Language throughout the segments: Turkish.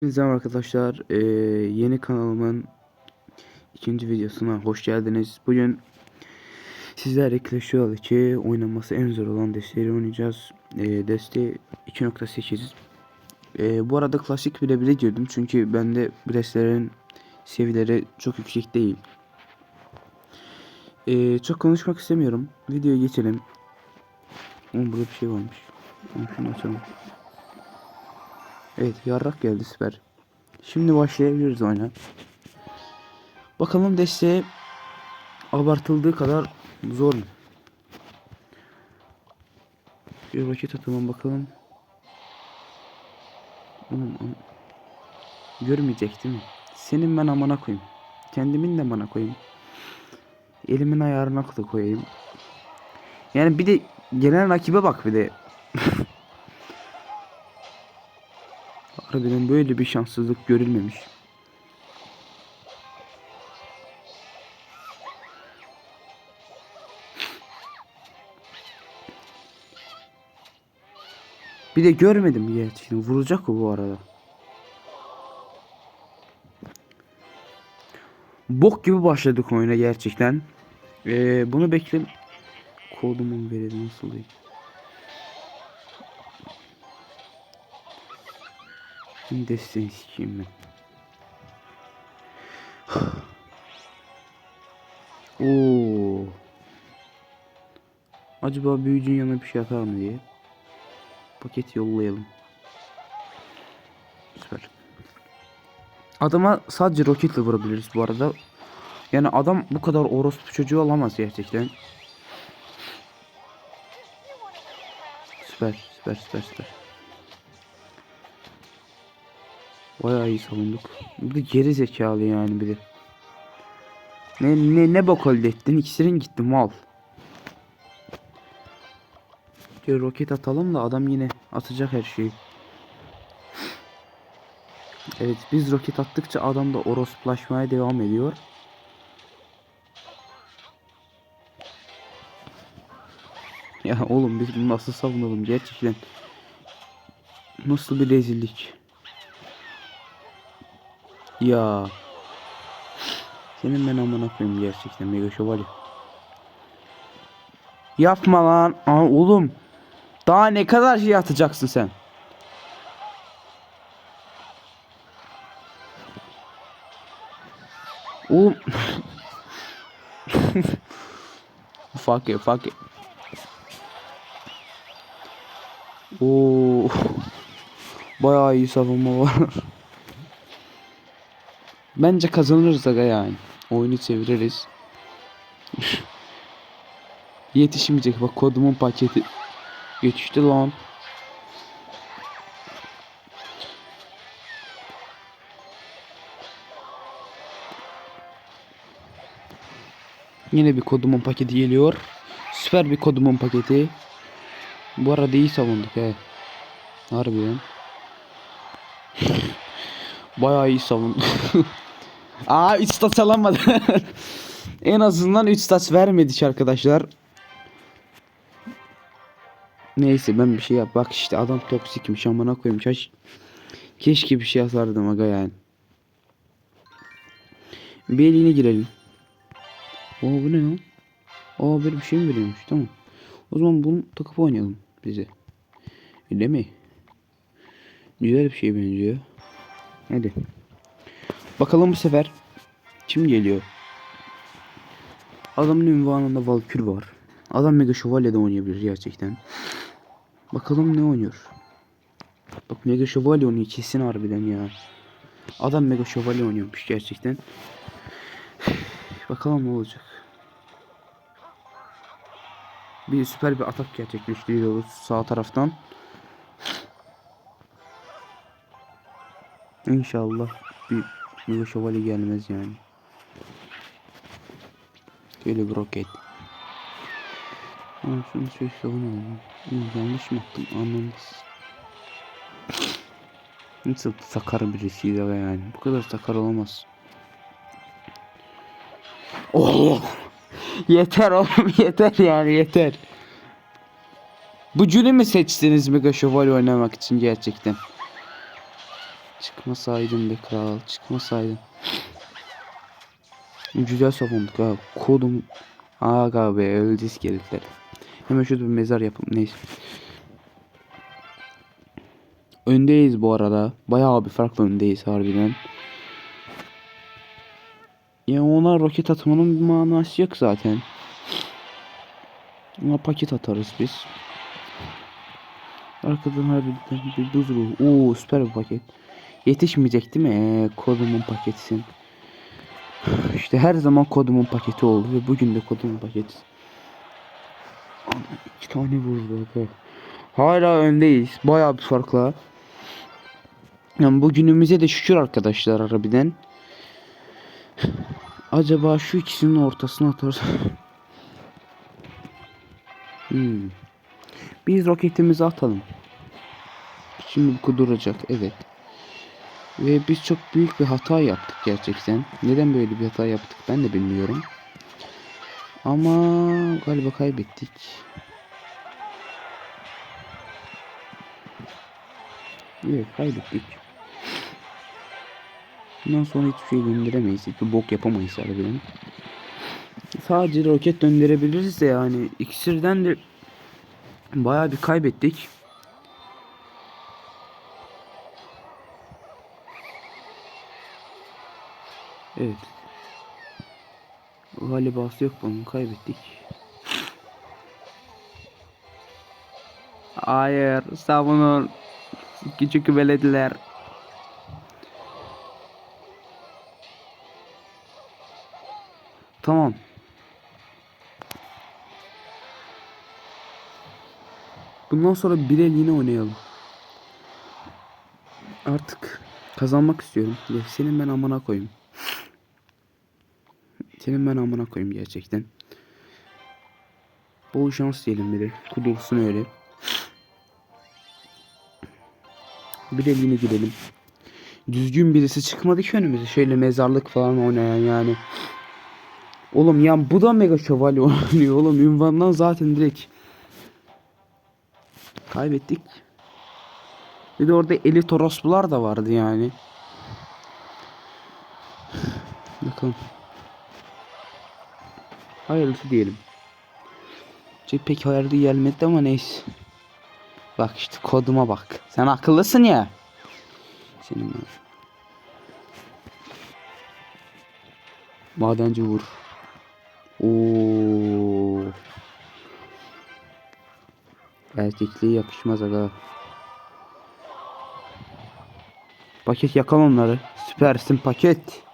Hepinize arkadaşlar. Ee, yeni kanalımın ikinci videosuna hoş geldiniz. Bugün sizlerle Clash Royale 2 oynaması en zor olan desteği oynayacağız. Ee, desteği 2.8 ee, Bu arada klasik bile bile girdim çünkü bende destelerin seviyeleri çok yüksek değil. Ee, çok konuşmak istemiyorum. Videoya geçelim. Oğlum burada bir şey varmış. Şunu açalım. Evet yarrak geldi süper. Şimdi başlayabiliriz oyuna. Bakalım desteğe abartıldığı kadar zor mu? Bir roket atalım bakalım. Oğlum, oğlum. Görmeyecek değil mi? Senin ben amana koyayım. Kendimin de amana koyayım. Elimin ayarına koyayım. Yani bir de gelen rakibe bak bir de. Harbiden böyle bir şanssızlık görülmemiş. Bir de görmedim gerçekten. Vuracak o bu arada. Bok gibi başladık oyuna gerçekten. Ee, bunu bekle. Kodumun verelim nasıl değil. Şimdi desteğini sikeyim ben. Oo. Acaba büyücünün yanına bir şey atar mı diye. Paket yollayalım. Süper. Adama sadece roketle vurabiliriz bu arada. Yani adam bu kadar orospu çocuğu olamaz gerçekten. Süper, süper, süper, süper. Bayağı iyi savunduk. Bu da geri zekalı yani bir de. Ne ne ne bok elde ettin? İkisinin gitti mal. Şöyle roket atalım da adam yine atacak her şeyi. Evet biz roket attıkça adam da orosplaşmaya devam ediyor. Ya oğlum biz bunu nasıl savunalım gerçekten. Nasıl bir rezillik. Ya. Senin ben amına koyayım gerçekten mega şövalye. Yapma lan. Aa, oğlum. Daha ne kadar şey atacaksın sen? Oğlum. fuck it, fuck it. Oo. Bayağı iyi savunma var. Bence kazanırız aga yani. Oyunu çeviririz. Yetişmeyecek bak kodumun paketi. Yetişti lan. Yine bir kodumun paketi geliyor. Süper bir kodumun paketi. Bu arada iyi savunduk he. Harbiden. Bayağı iyi savunduk. Aa 3 stat alamadı. en azından 3 stat vermedik arkadaşlar. Neyse ben bir şey yap. Bak işte adam toksikmiş amına koyayım. Kaç Keşke bir şey yazardım aga yani. Eline girelim. Oo bu ne lan? Aa böyle bir şey mi veriyormuş? Tamam. O zaman bunu takıp oynayalım bize. Öyle mi? Güzel bir şey benziyor. Hadi. Bakalım bu sefer kim geliyor? Adamın ünvanında Valkür var. Adam Mega Şövalye'de oynayabilir gerçekten. Bakalım ne oynuyor. Bak Mega Şövalye oynuyor kesin harbiden ya. Adam Mega Şövalye oynuyormuş gerçekten. Bakalım ne olacak. Bir süper bir atak gerçekleştiriyoruz sağ taraftan. İnşallah bir Mega Şövalye gelmez yani. Şöyle bir roket. Ama şunu şey savunalım. Yanlış mı attım anlamaz. Nasıl sakar birisiydi yani. Bu kadar sakar olamaz. Oh! yeter oğlum yeter yani yeter. Bu cünü mü seçtiniz Mega Şövalye oynamak için gerçekten? Çıkmasaydın be kral. Çıkmasaydın. Güzel savunduk ha. Kodum. Aga be öldü iskeletler. Hemen şurada bir mezar yapalım. Neyse. Öndeyiz bu arada. Bayağı bir farklı öndeyiz harbiden. Ya ona roket atmanın bir manası yok zaten. Ona paket atarız biz. Arkadan harbiden bir buz ruhu. Oo süper bir paket. Yetişmeyecek değil mi? Ee, kodumun paketisin. İşte her zaman kodumun paketi oldu ve bugün de kodumun paketi. Ana, İki tane vurdu. Hala öndeyiz. Bayağı bir farkla. Yani bugünümüze de şükür arkadaşlar harbiden. Acaba şu ikisinin ortasına atarız. hmm. Biz roketimizi atalım. Şimdi bu kuduracak. Evet. Ve biz çok büyük bir hata yaptık gerçekten. Neden böyle bir hata yaptık ben de bilmiyorum. Ama galiba kaybettik. Evet kaybettik. Bundan sonra hiçbir şey gönderemeyiz. Hiçbir bok yapamayız harbiden. Sadece roket gönderebiliriz de yani iksirden de bayağı bir kaybettik. Evet. Galibası yok bunun kaybettik. Hayır savunun. Küçük belediler. Tamam. Bundan sonra bir el yine oynayalım. Artık kazanmak istiyorum. Senin ben amına koyayım. Senin ben amına koyayım gerçekten. Bol şans diyelim bir de. Kudursun öyle. Bir de yine gidelim. Düzgün birisi çıkmadı ki önümüze. Şöyle mezarlık falan oynayan yani. Oğlum ya bu da mega şövalye oynuyor oğlum. Ünvandan zaten direkt. Kaybettik. Bir de orada elit orospular da vardı yani. Bakalım. Hayırlısı diyelim. Şey pek hayırlı gelmedi ama neyse. Bak işte koduma bak. Sen akıllısın ya. Senin ben. Madenci vur. Oo. Erkekliğe yakışmaz aga. Paket yakal onları. Süpersin paket.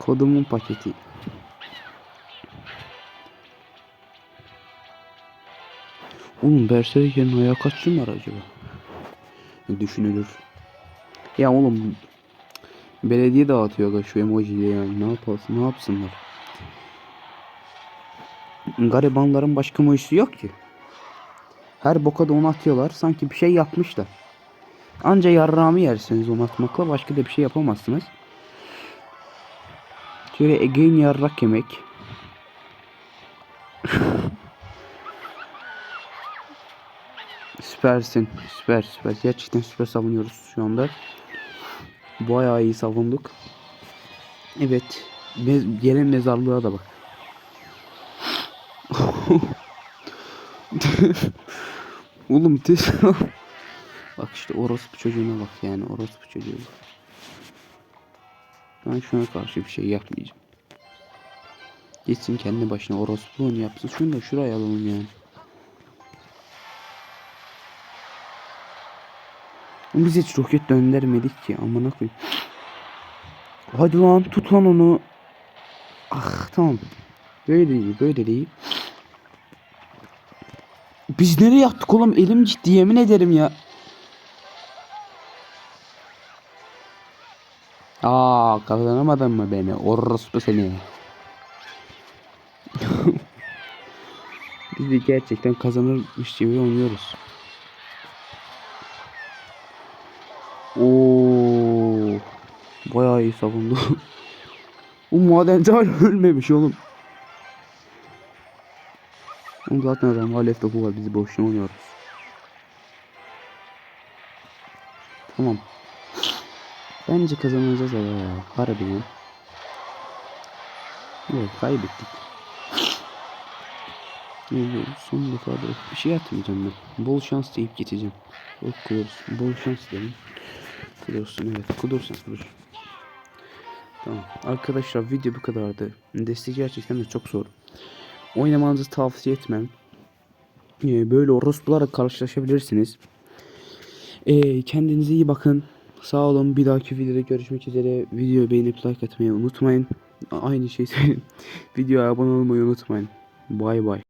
Kodumun paketi. Oğlum Berserker'in ayağı kaç var acaba? Düşünülür. Ya oğlum belediye dağıtıyor aga şu emojiyle yani ne yapalsın ne yapsınlar. Garibanların başka emojisi yok ki. Her boka da onu atıyorlar sanki bir şey yapmışlar. Anca yarrağımı yersiniz onu atmakla başka da bir şey yapamazsınız. Şöyle Ege'in yarrak yemek. Süpersin. Süper süper. Gerçekten süper savunuyoruz şu anda. Bayağı iyi savunduk. Evet. Mez gelen mezarlığa da bak. Oğlum tez. bak işte orospu çocuğuna bak yani orospu çocuğu. Ben şuna karşı bir şey yapmayacağım. Gitsin kendi başına orospuluğunu yapsın. Şunu da şuraya alalım yani. Biz hiç roket göndermedik ki amına koyayım. Hadi lan tut lan onu. Ah tamam. Böyle değil böyle değil. Biz nereye yattık oğlum elim ciddi yemin ederim ya. Aa kazanamadın mı beni orospu seni. Biz de gerçekten kazanırmış gibi oynuyoruz. Oo, bayağı iyi savundu. Bu madenci hala ölmemiş oğlum. Oğlum zaten adam halef topu var biz boşuna oynuyoruz. Tamam. Bence kazanacağız ya. Harbiden. Yok kaybettik. Yok, son defa da bir şey atmayacağım ben. Bol şans deyip geçeceğim. Yok Kudursun. Bol şans dedim. Kudursun evet. Kudursun kudur. Tamam. Arkadaşlar video bu kadardı. Destek gerçekten de çok zor. Oynamanızı tavsiye etmem. Ee, böyle orospularla karşılaşabilirsiniz. Ee, kendinize iyi bakın. Sağ olun. Bir dahaki videoda görüşmek üzere. Videoyu beğenip like atmayı unutmayın. Aynı şey söyleyeyim. Videoya abone olmayı unutmayın. Bay bay.